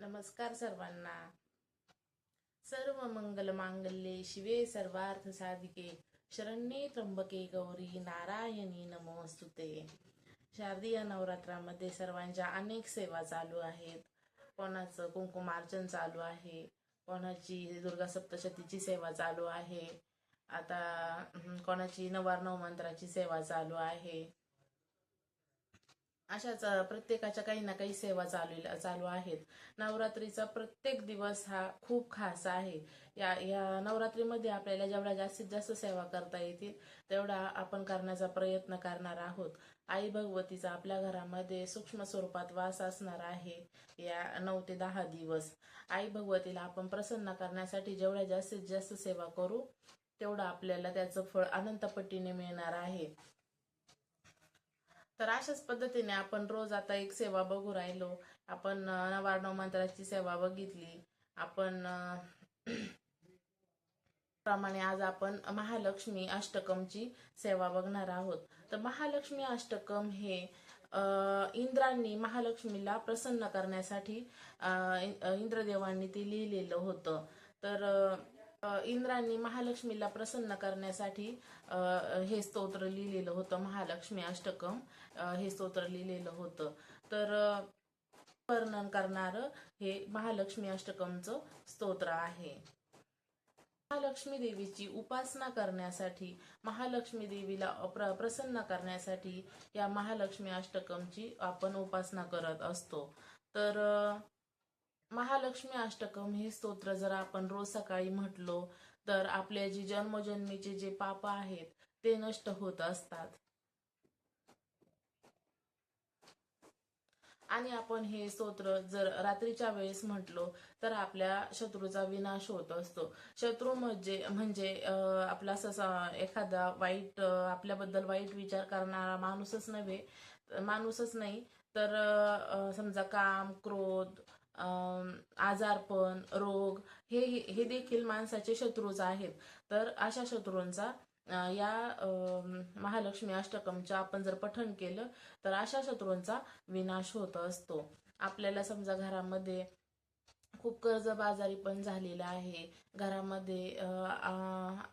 नमस्कार सर्वांना. सर्व मंगल मांगल्ये शिवे सर्वार्थ साधिके. शरण्ये त्र्यंबके गौरी नारायणी नमोस्तुते. शारदीय नवरात्रामध्ये सर्वांच्या अनेक सेवा चालू आहेत. कोणाचं कुंकुमार्चन चालू आहे. कोणाची दुर्गा सप्तशतीची सेवा चालू आहे. आता कोणाची नवार्णव मंत्राची सेवा चालू आहे. अशाच प्रत्येकाच्या काही ना काही सेवा चालू चालू आहेत. नवरात्रीचा प्रत्येक दिवस हा खूप खास आहे. या या नवरात्रीमध्ये आपल्याला जेवढ्या जास्तीत जास्त सेवा करता येतील तेवढा आपण करण्याचा प्रयत्न करणार आहोत. आई भगवतीचा आपल्या घरामध्ये सूक्ष्म स्वरूपात वास असणार आहे. या नऊ ते दहा दिवस आई भगवतीला आपण प्रसन्न करण्यासाठी जेवढ्या जास्तीत जास्त सेवा करू तेवढं आपल्याला त्याचं फळ अनंतपट्टीने मिळणार आहे. तर अशाच पद्धतीने आपण रोज आता एक सेवा बघू राहिलो. आपण अं, नवार्णव मंत्राची सेवा बघितली. आपण प्रमाणे आज आपण महालक्ष्मी अष्टकमची सेवा बघणार आहोत. तर महालक्ष्मी अष्टकम हे इंद्रांनी महालक्ष्मीला प्रसन्न करण्यासाठी इंद्रदेवांनी ते लिहिलेलं होतं. तर इंद्रांनी महालक्ष्मीला प्रसन्न करण्यासाठी हे स्तोत्र लिहिलेलं होतं महालक्ष्मी अष्टकम हे स्तोत्र लिहिलेलं होतं. तर वर्णन करणारं हे महालक्ष्मी अष्टकमचं स्तोत्र आहे. महालक्ष्मी देवीची उपासना करण्यासाठी महालक्ष्मी देवीला प्र प्रसन्न करण्यासाठी या महालक्ष्मी अष्टकमची आपण उपासना करत असतो. तर महालक्ष्मी अष्टकम हे स्तोत्र जर आपण रोज सकाळी म्हटलो तर आपल्या जी जन्मजन्मीचे जे पाप आहेत ते नष्ट होत असतात. आणि आपण हे स्तोत्र जर रात्रीच्या वेळेस म्हटलो तर आपल्या शत्रूचा विनाश होत असतो. शत्रू म्हणजे म्हणजे आपला ससा एखादा वाईट आपल्याबद्दल वाईट विचार करणारा माणूसच नव्हे माणूसच नाही तर समजा काम क्रोध आजारपण रोग हे हे देखील माणसाचे शत्रूच आहेत. तर अशा शत्रूंचा या महालक्ष्मी अष्टकमच्या आपण जर पठण केलं तर अशा शत्रूंचा विनाश होत असतो. आपल्याला समजा घरामध्ये खूप कर्जबाजारी पण झालेला आहे. घरामध्ये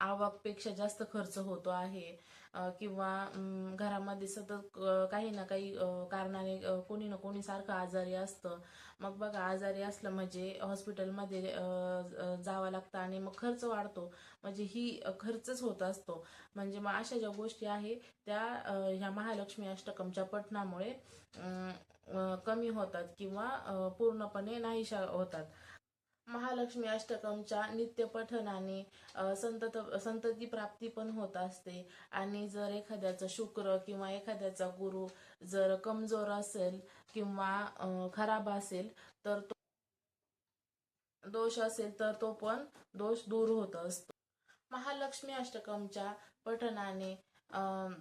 आवकपेक्षा जास्त खर्च होतो आहे. किंवा घरामध्ये सतत काही ना काही कारणाने कोणी ना कोणी सारखं आजारी असतं. मग बघा आजारी असलं म्हणजे हॉस्पिटलमध्ये जावं लागतं आणि मग खर्च वाढतो. म्हणजे ही खर्चच होत असतो. म्हणजे मग अशा ज्या गोष्टी आहे त्या ह्या महालक्ष्मी अष्टकमच्या पठणामुळे कमी होतात किंवा पूर्णपणे नाहीशा होतात. महालक्ष्मी अष्टकमच्या नित्य संत संतत संतती प्राप्ती पण होत असते. आणि जर एखाद्याचा शुक्र किंवा एखाद्याचा गुरु जर कमजोर असेल किंवा खराब असेल तर तो दोष असेल तर तो पण दोष दूर होत असतो. महालक्ष्मी अष्टकमच्या पठनाने अं,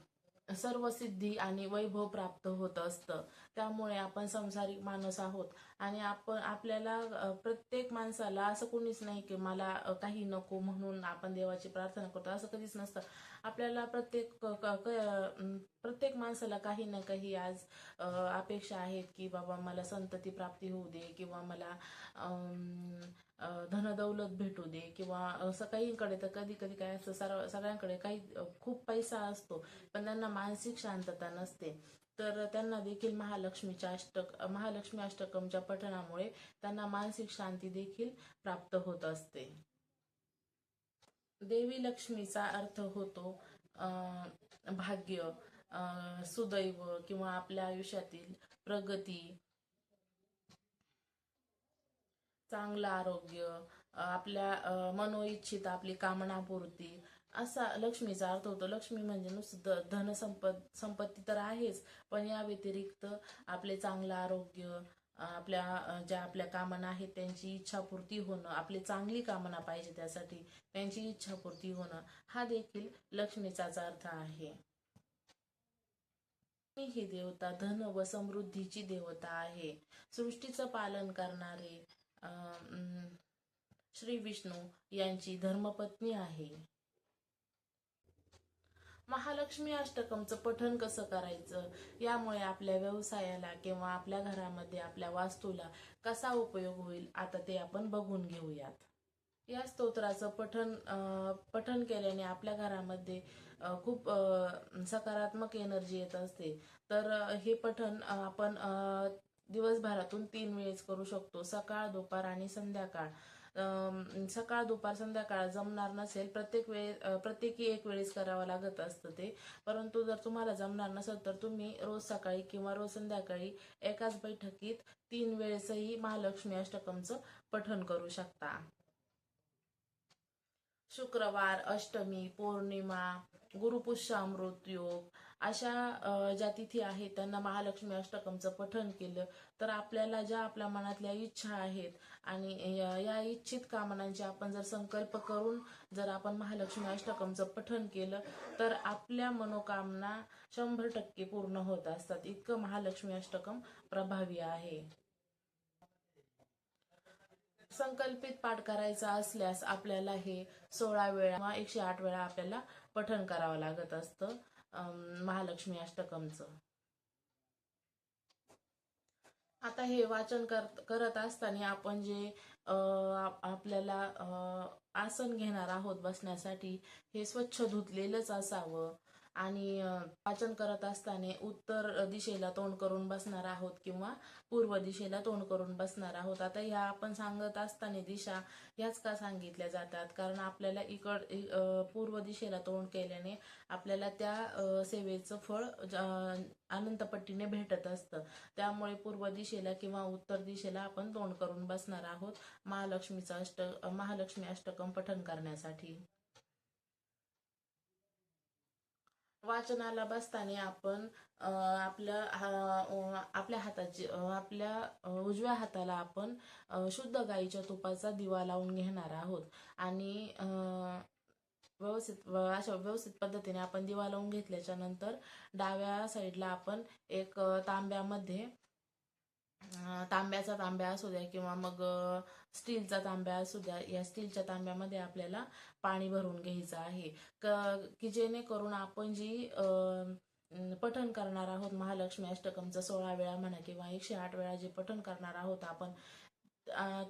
सर्व सिद्धी आणि वैभव प्राप्त होत असतं. त्यामुळे आपण संसारिक माणूस आहोत. आणि आपण आपल्याला प्रत्येक माणसाला असं कोणीच नाही की मला काही नको म्हणून आपण देवाची प्रार्थना करतो. असं कधीच नसतं. आपल्याला प्रत्येक क- क- प्रत्येक माणसाला काही ना काही आज अपेक्षा आहेत की बाबा मला संतती प्राप्ती होऊ दे किंवा मला अं, धनदौलत भेटू दे किंवा सकाळीकडे तर कधी कधी काय असतं सर्व सगळ्यांकडे काही खूप पैसा असतो पण त्यांना मानसिक शांतता नसते. तर त्यांना देखील महालक्ष्मीच्या अष्टक महालक्ष्मी अष्टकमच्या पठणामुळे त्यांना मानसिक शांती देखील प्राप्त होत असते. देवी लक्ष्मीचा अर्थ होतो भाग्य सुदैव किंवा आपल्या आयुष्यातील प्रगती चांगलं आरोग्य आपल्या मनोइच्छित आपली कामनापूर्ती असा लक्ष्मीचा अर्थ होतो. लक्ष्मी म्हणजे नुसतं धनसंपत संपत्ती तर आहेच पण या व्यतिरिक्त आपले चांगलं आरोग्य आपल्या ज्या आपल्या कामना आहेत त्यांची इच्छापूर्ती होणं आपली चांगली कामना पाहिजे त्यासाठी त्यांची इच्छापूर्ती होणं हा देखील लक्ष्मीचाच अर्थ आहे. ही देवता धन व समृद्धीची देवता आहे. सृष्टीचं पालन करणारे श्री विष्णू यांची धर्मपत्नी आहे. महालक्ष्मी अष्टकमचं पठण कसं करायचं? यामुळे आपल्या व्यवसायाला किंवा आपल्या घरामध्ये आपल्या वास्तूला कसा उपयोग होईल आता ते आपण बघून घेऊयात. या स्तोत्राचं पठण अं, पठण केल्याने आपल्या घरामध्ये खूप सकारात्मक एनर्जी येत असते. तर हे पठण आपण अं, दिवसभरातून तीन वेळेस करू शकतो सकाळ दुपार आणि संध्याकाळ. सकाळ दुपार संध्याकाळ जमणार नसेल प्रत्येक वेळे प्रत्येकी एक वेळेस करावं लागत असतं ते. परंतु जर तुम्हाला जमणार नसेल तर तुम्ही रोज सकाळी किंवा रोज संध्याकाळी एकाच बैठकीत तीन वेळेसही महालक्ष्मी अष्टकमचं पठण करू शकता. शुक्रवार अष्टमी पौर्णिमा गुरुपुष्यामृत योग अशा ज्या तिथी आहेत त्यांना महालक्ष्मी अष्टकमचं पठण केलं तर आपल्याला ज्या आपल्या मनातल्या इच्छा आहेत आणि या इच्छित कामनांचे आपण जर संकल्प करून जर आपण महालक्ष्मी अष्टकमचं पठण केलं तर आपल्या मनोकामना शंभर टक्के पूर्ण होत असतात. इतकं महालक्ष्मी अष्टकम प्रभावी आहे. संकल्पित पाठ करायचा असल्यास आपल्याला हे सोळा वेळा किंवा एकशे आठ वेळा आपल्याला पठण करावं लागत असतं. महालक्ष्मी अष्टकमचं. आता हे वाचन करत करत असताना आपण जे आपल्याला अं, आसन घेणार आहोत बसण्यासाठी हे स्वच्छ धुतलेलंच असावं. आणि वाचन करत असताना उत्तर दिशेला तोंड करून बसणार आहोत किंवा पूर्व दिशेला तोंड करून बसणार आहोत. आता ह्या आपण सांगत असताना दिशा ह्याच का सांगितल्या जातात? कारण आपल्याला इकड पूर्व दिशेला तोंड केल्याने आपल्याला त्या सेवेचं फळ अनंतपट्टीने भेटत असतं. त्यामुळे पूर्व दिशेला किंवा उत्तर दिशेला आपण तोंड करून बसणार आहोत महालक्ष्मीचं अष्ट महालक्ष्मी अष्टकम पठण करण्यासाठी. वाचनाला बसताना आपण आपल्या हा- आपल्या हाताची आपल्या उजव्या हाताला आपण शुद्ध गाईच्या तुपाचा दिवा लावून घेणार आहोत. आणि व्यवस्थित व- अशा व्यवस्थित पद्धतीने आपण दिवा लावून घेतल्याच्या नंतर डाव्या साईडला आपण एक तांब्यामध्ये तांब्याचा तांब्या असू द्या किंवा मग स्टीलचा तांब्या असू द्या या स्टीलच्या तांब्यामध्ये आपल्याला पाणी भरून घ्यायचं आहे. क- की जेणेकरून आपण जी पठण करणार आहोत महालक्ष्मी अष्टकमचं सोळा वेळा म्हणा किंवा एकशे आठ वेळा जे पठण करणार आहोत आपण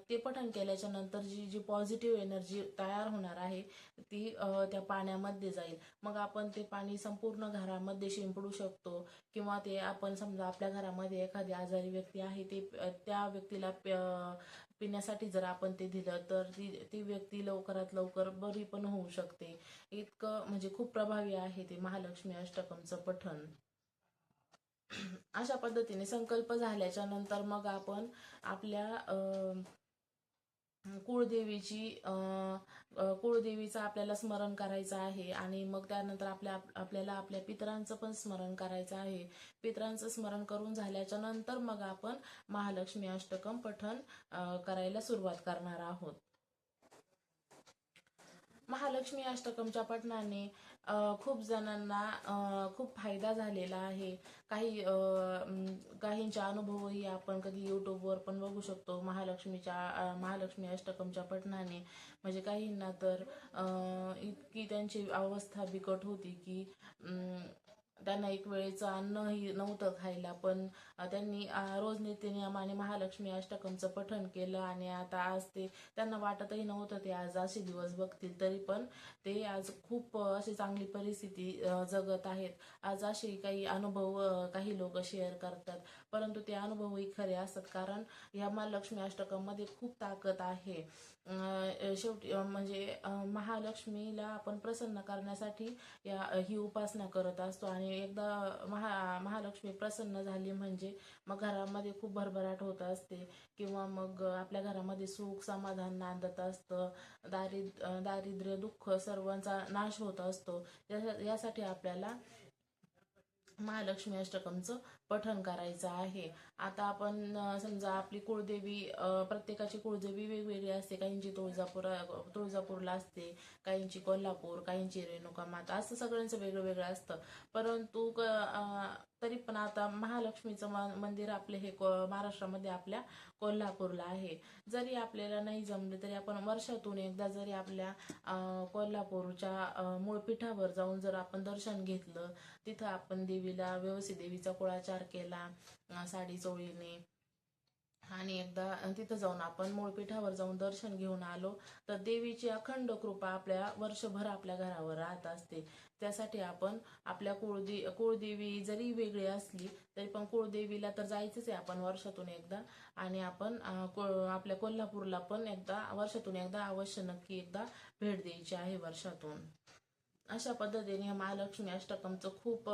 ते पठण केल्याच्यानंतर जी जी पॉझिटिव्ह एनर्जी तयार होणार आहे ती त्या पाण्यामध्ये जाईल. मग आपण ते पाणी संपूर्ण घरामध्ये शिंपडू शकतो किंवा ते आपण समजा आपल्या घरामध्ये एखादी आजारी व्यक्ती आहे ते त्या व्यक्तीला पिण्यासाठी जर आपण ते दिलं तर ती ती व्यक्ती लवकरात लवकर बरी पण होऊ शकते. इतकं म्हणजे खूप प्रभावी आहे ते महालक्ष्मी अष्टकमचं पठण. अशा पद्धतीने संकल्प झाल्याच्यानंतर मग आपण आपल्या कुळदेवीची कुळदेवीचं आपल्याला स्मरण करायचं आहे आणि मग त्यानंतर आपल्या आपल्याला आपल्या पितरांचं पण स्मरण करायचं आहे. पितरांचं स्मरण करून झाल्याच्यानंतर मग आपण महालक्ष्मी अष्टकम पठण करायला सुरुवात करणार आहोत. महालक्ष्मी अष्टकमच्या पठणाने खूप जणांना खूप फायदा झालेला आहे. काही काहींच्या काहींचे अनुभवही आपण कधी यूट्यूबवर पण बघू शकतो. महालक्ष्मीच्या महालक्ष्मी अष्टकमच्या पठणाने. म्हणजे काहींना तर इतकी त्यांची अवस्था बिकट होती की त्यांना एक वेळेचं अन्नही नव्हतं खायला पण त्यांनी रोज रोज नित्यनियमाने महालक्ष्मी अष्टकमचं पठण केलं आणि आता आज ते त्यांना वाटतही नव्हतं ते आज असे दिवस बघतील तरी पण ते आज खूप अशी चांगली परिस्थिती जगत आहेत. आज असे काही अनुभव काही लोक शेअर करतात परंतु ते अनुभवही खरे असतात कारण ह्या महालक्ष्मी अष्टकममध्ये खूप ताकद आहे. शेवटी म्हणजे महालक्ष्मीला आपण प्रसन्न करण्यासाठी या ही उपासना करत असतो आणि एकदा महा महालक्ष्मी प्रसन्न झाली म्हणजे मग घरामध्ये खूप भरभराट होत असते. किंवा मग आपल्या घरामध्ये सुख समाधान नांदत असतं. दारिद दारिद्र्य दुःख सर्वांचा नाश होत असतो. या- यासाठी आपल्याला महालक्ष्मी अष्टकमचं पठण करायचं आहे. आता आपण समजा आपली कुळदेवी प्रत्येकाची कुळदेवी वेगवेगळी असते. काहींची तुळजापूर तुळजापूरला असते काहींची कोल्हापूर काहींची रेणुका माता असं सगळ्यांचं वेगळं वेगळं असतं. परंतु क- तरी पण आता महालक्ष्मीचं म- मंदिर आपले हे महाराष्ट्रामध्ये आपल्या कोल्हापूरला आहे. जरी आपल्याला नाही जमले तरी आपण वर्षातून एकदा जरी आपल्या कोल्हापूरच्या मूळ पीठावर जाऊन जर आपण दर्शन घेतलं तिथं आपण देवीला व्यवस्थित देवीचा कुळाचार केला साडी चोळीने आणि एकदा तिथं जाऊन आपण मूळपीठावर जाऊन दर्शन घेऊन आलो तर देवीची अखंड कृपा आपल्या वर्षभर आपल्या घरावर राहत असते. त्यासाठी आपण आपल्या कुळदे कुळदेवी जरी वेगळी असली तरी पण कुळदेवीला तर जायचंच आहे आपण वर्षातून एकदा. आणि आपण को- आपल्या कोल्हापूरला पण एकदा वर्षातून एकदा अवश्य नक्की एकदा भेट द्यायची आहे वर्षातून. अशा पद्धतीने महालक्ष्मी अष्टकमचं खूप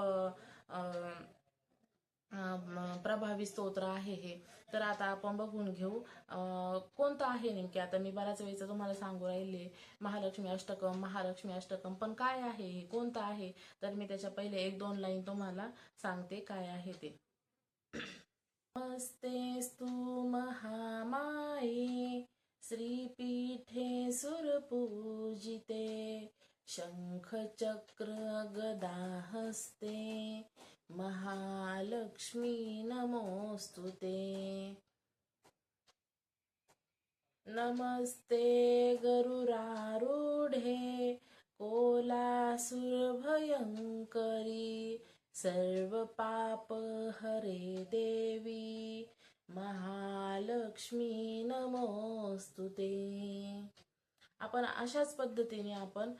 प्रभावी स्तोत्र आहे हे. तर आता आपण बघून घेऊ कोणतं आहे नेमके? आता मी बऱ्याच वेळेचं तुम्हाला सांगू राहिले महालक्ष्मी अष्टकम महालक्ष्मी अष्टकम पण काय आहे हे? कोणतं आहे? तर मी त्याच्या पहिले एक दोन लाईन तुम्हाला सांगते काय आहे ते. नमस्तेस्तु महामाये श्रीपीठे सुरपूजिते शङ्खचक्र गदाहस्ते महालक्ष्मी नमोऽस्तु ते। नमस्ते गरुरारूढे कोलासुरभयङ्करी सर्वपापहरे देवी महालक्ष्मी नमोऽस्तु ते। आपण अशाच पद्धतीने आपण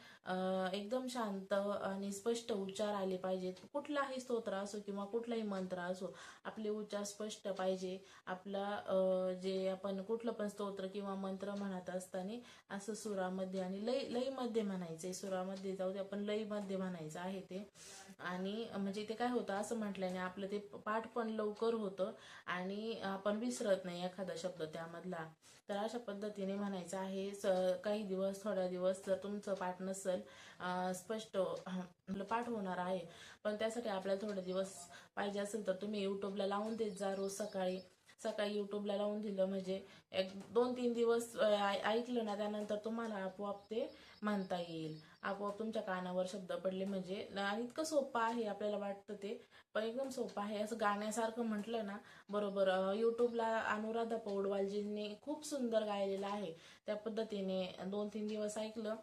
एकदम शांत आणि स्पष्ट उच्चार आले पाहिजेत. कुठलाही स्तोत्र असो किंवा कुठलाही मंत्र असो आपले उच्चार स्पष्ट पाहिजे. आपला जे आपण कुठलं पण स्तोत्र किंवा मंत्र म्हणत असताना असं सुरामध्ये आणि लय म्हणायचं आहे सुरामध्ये जाऊ दे आपण लईमध्ये म्हणायचं आहे ते. आणि म्हणजे ते काय होतं असं म्हटल्याने आपलं ते पाठ पण लवकर होतं आणि आपण विसरत नाही एखादा शब्द त्यामधला. तर अशा पद्धतीने म्हणायचं आहे स- काही दिवस थोड्या दिवस जर तुमचं पाठ नसेल स्पष्ट पाठ होणार आहे. पण त्यासाठी आपल्याला थोडे दिवस पाहिजे असेल तर तुम्ही युट्यूबला लावून देत जा रोज सकाळी. सकाळी युट्यूबला लावून दिलं म्हणजे एक दोन तीन दिवस ऐ- ऐकलं ना त्यानंतर तुम्हाला आपोआप ते मानता येईल. आपोआप तुमच्या कानावर शब्द पडले म्हणजे आणि इतकं सोपं आहे आपल्याला वाटतं ते. पण एकदम सोपं आहे. असं गाण्यासारखं म्हटलं ना बरोबर यूट्यूबला युट्यूबला अनुराधा पौडवालजींनी खूप सुंदर गायलेलं आहे. त्या पद्धतीने दोन तीन दिवस ऐकलं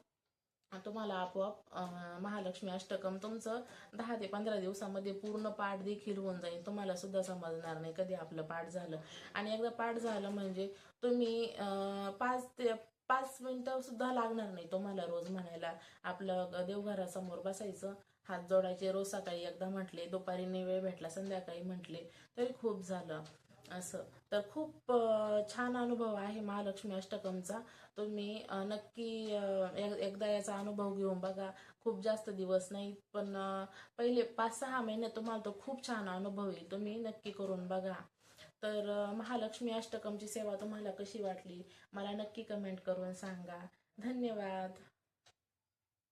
तुम्हाला आपोआप महालक्ष्मी अष्टकम तुमचं दहा ते पंधरा दिवसामध्ये पूर्ण पाठ देखील होऊन जाईल. तुम्हाला सुद्धा समजणार नाही कधी आपलं पाठ झालं. आणि एकदा पाठ झालं म्हणजे तुम्ही पाच ते पाच मिनिटं सुद्धा लागणार नाही तुम्हाला रोज म्हणायला. आपलं देवघरासमोर बसायचं हात जोडायचे रोज सकाळी एकदा म्हटले दुपारी वेळ भेटला संध्याकाळी म्हटले तरी खूप झालं. असं. तर खूप छान अनुभव आहे महालक्ष्मी अष्टकमचा. तुम्ही नक्की एक- एकदा याचा अनुभव घेऊन बघा. खूप जास्त दिवस नाही पण पहिले पाच सहा महिने तुम्हाला तो खूप छान अनुभव येईल. तुम्ही नक्की करून बघा. तर महालक्ष्मी अष्टकमची सेवा तुम्हाला कशी वाटली? मला नक्की कमेंट करून सांगा. धन्यवाद.